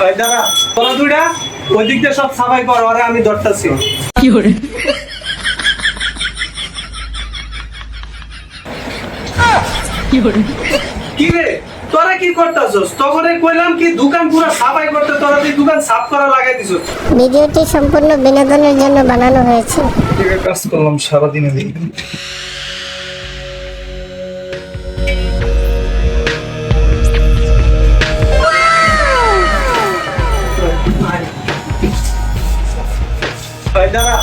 ওই দাঁড়া তোরা দুইটা ওই দিক দিয়ে সব সাফাই কর ওরা আমি ধরতাছি। কি রে তোরা কি করতাছস? কইলাম কি দোকান পুরো সাফাই করতে তোরা তুই দোকান সাফ করা লাগাই দিছস। ভিডিওটি সম্পূর্ণ বিনোদনের জন্য বানানো হয়েছে। কাজ করলাম সারাদিনে দিন দাঁড়া।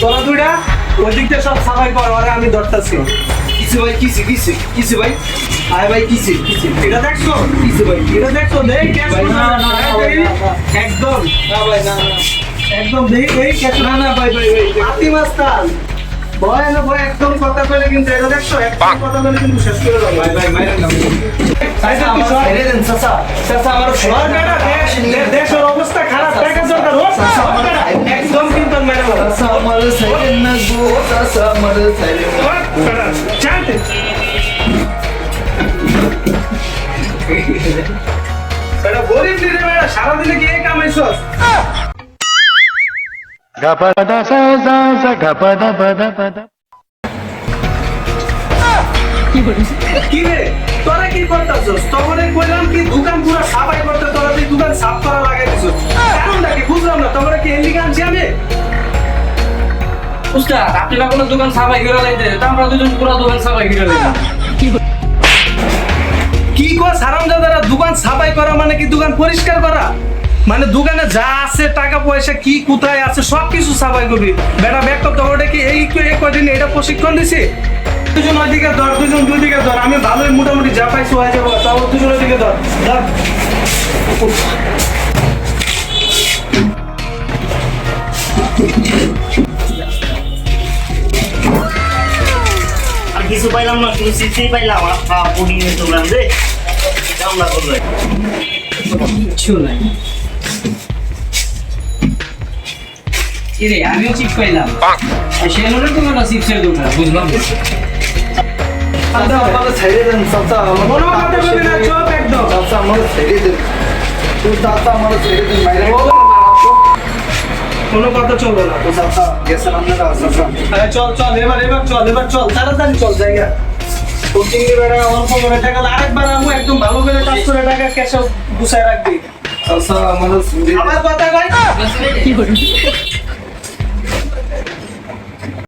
তোরা দুইটা ওই দিক সব সাফাই কর ওরা আমি ধরতাছি। কিসে ভাই কিসে কিসে কিসে ভাই? আয় ভাই কিসে কিসে। এটা দেখছ কিসে ভাই এটা দেখছ দেখ না, না, না, ভাই, না, না। একদম। না ভাই না না একদম দেখ এই ক্যাশ না না ভাই ভাই ভাই হাতি মাস্তান। ভয় না ভয় একদম কথা কইলে কিন্তু এটা দেখছ একদম কথা বলে কিন্তু শেষ করে দাও ভাই ভাই না কি সর? দেন চাচা। আমার সর pada pada. কি রে তোরা কি করতাছস তখন কইলাম কি দোকান পুরো সাফাই করতে তোরা দোকান সাফ করা লাগাই দিছস কারণটা কি বুঝলাম না তোমরা কি এলিগে আনছি আমি উস্তাদ, আপনি না কোনো দোকান সাফাই করে লাইতে আমরা দুজন পুরো দোকান সাফাই করে লাইলাম কি কো সারামজাদারা দোকান সাফাই করা মানে কি দোকান পরিষ্কার করা? মানে দোকানে যা আছে, টাকা পয়সা, কি, কোথায় আছে, সব কিছু সাফাই করবি। বেটা ব্যাগ করতে কি এই কদিন এটা প্রশিক্ষণ দিছি? দুজন ওইদিকে ধর, দুজন দুদিকে ধর, আমি ভালোই মোটামুটি যা পাইছি হয়ে যাব, তাও দুজন ওইদিকে ধর ধর। আর কিছু পাইলাম না শুধু সিসি পাইলাম আর খাওয়া পুডিং এর দোকান রে কামলা করবে। কিচ্ছু নাই। কিরে আমিও চিপ পাইলাম। সে তোমার চিপসের দোকান বুঝলাম না। চাচা ছেড়ে দেন চাচা আমার কোনো কথা বলবি না চুপ একদম। চাচা আমার ছেড়ে দেন। তুই চাচা আমার ছেড়ে দেন মাইরেন কোনো কথা চলবে না। চল চল এবার এবার চল এবার চল তাড়াতাড়ি চল জায়গা। এর বেড়া অল্প করে টাকা আরেকবার আমু একদম ভালো করে কাজ করে টাকা ক্যাশে গুছায় রাখবি। আমার কথা কয় না? কথা কই